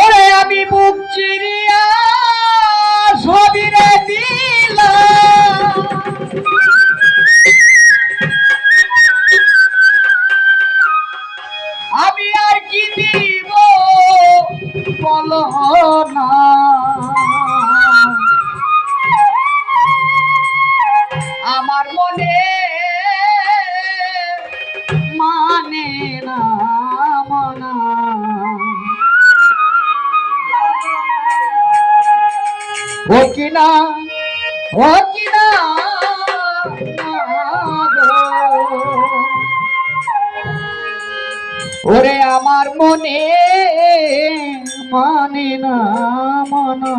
ওরে আমি মুখ চিরিয়া সবিরে দিলাম। আমি আর কি দিব বলো না। কিনা ও কিনা ওরে আমার মনে মানে না মনা।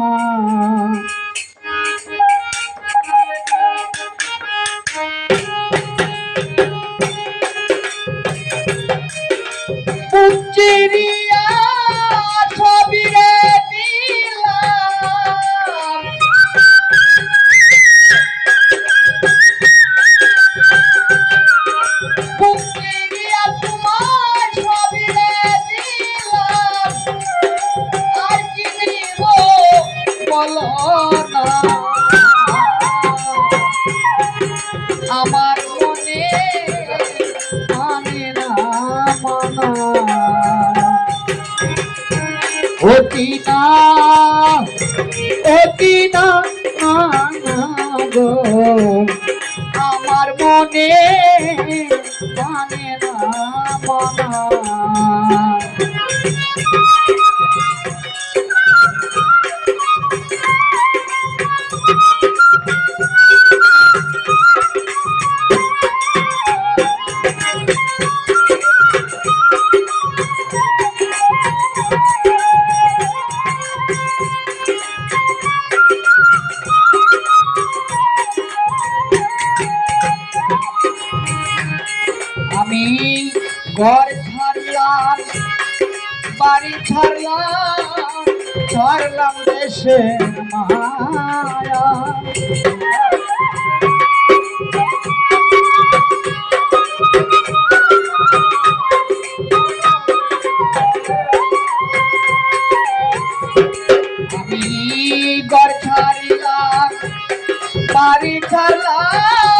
আমার মনে মানে না অতি না অতি না না, না গো আমার মনে মানে না মানা। ছাড়লাম ছাড়লাম দেশে মায়া। আমি ঘর ছাড়লাম বাড়ি ছাড়লাম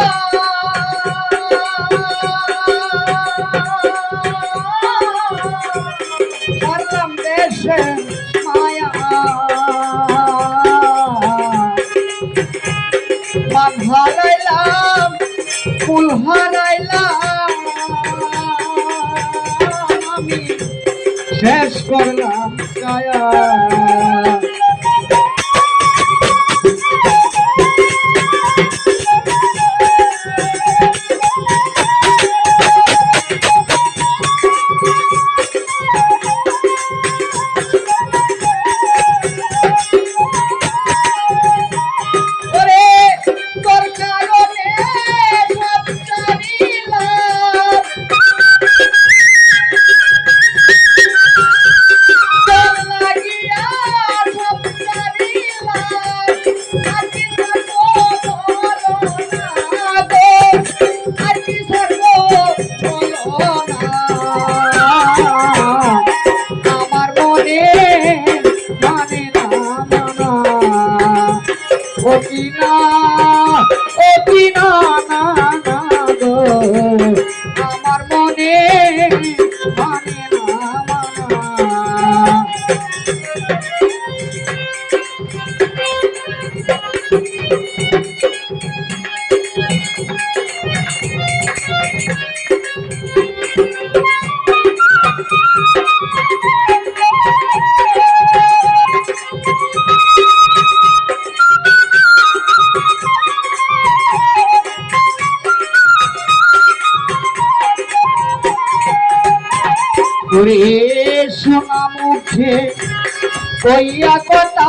ফুল হারাইলাম আমি শেষ করলাম কায়া বলো মুখে? কইয়া কথা।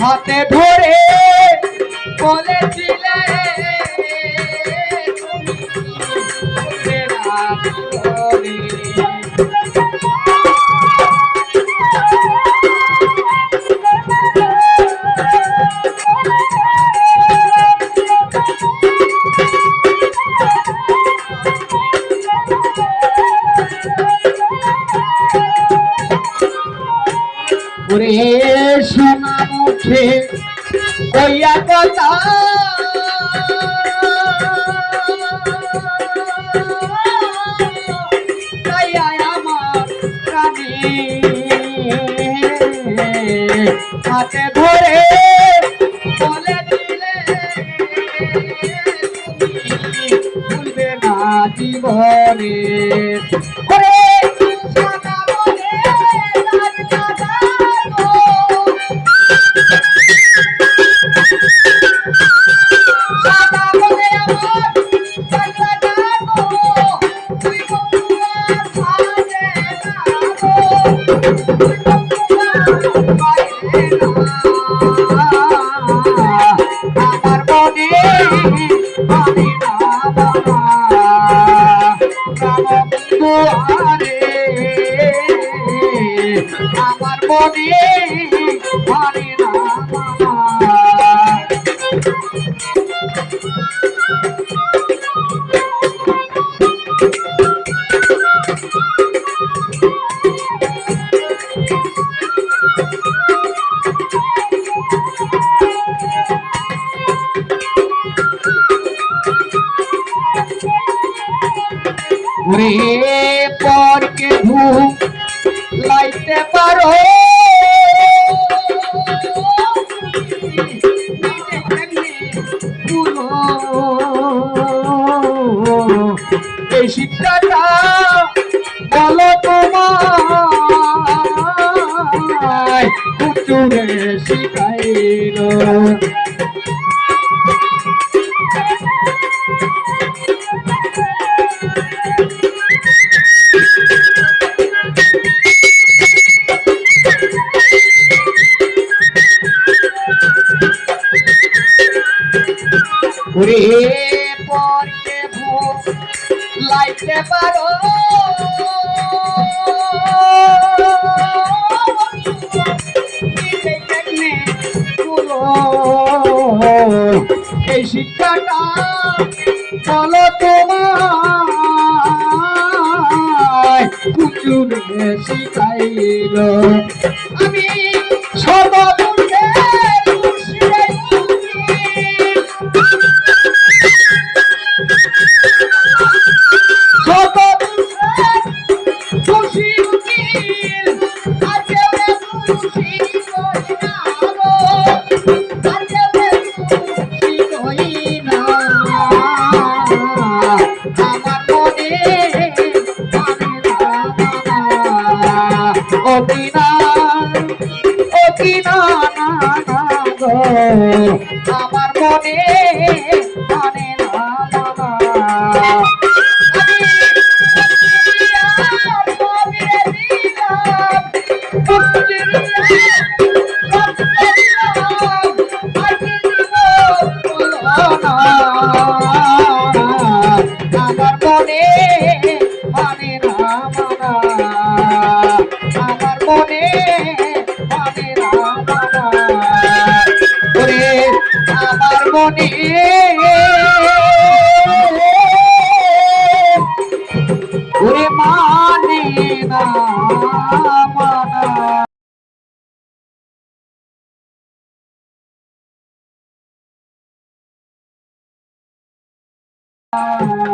হাতে ধরে বলেছিলে ওরে সোনা মুখে কইয়া কথা। হাতে ধরে বলে দিলে ভুলবে না জীবনে। আমার মনে মানে না বাবা পরকে ঘুম লাইতে পারো। এই শিক্ষাটা ওরে পরকে ভূত লাইতে পারো এই শিক্ষাটা বলো তোমায়। কুচুর শিখাইল। আমি গো। আমার মনে মানে মানা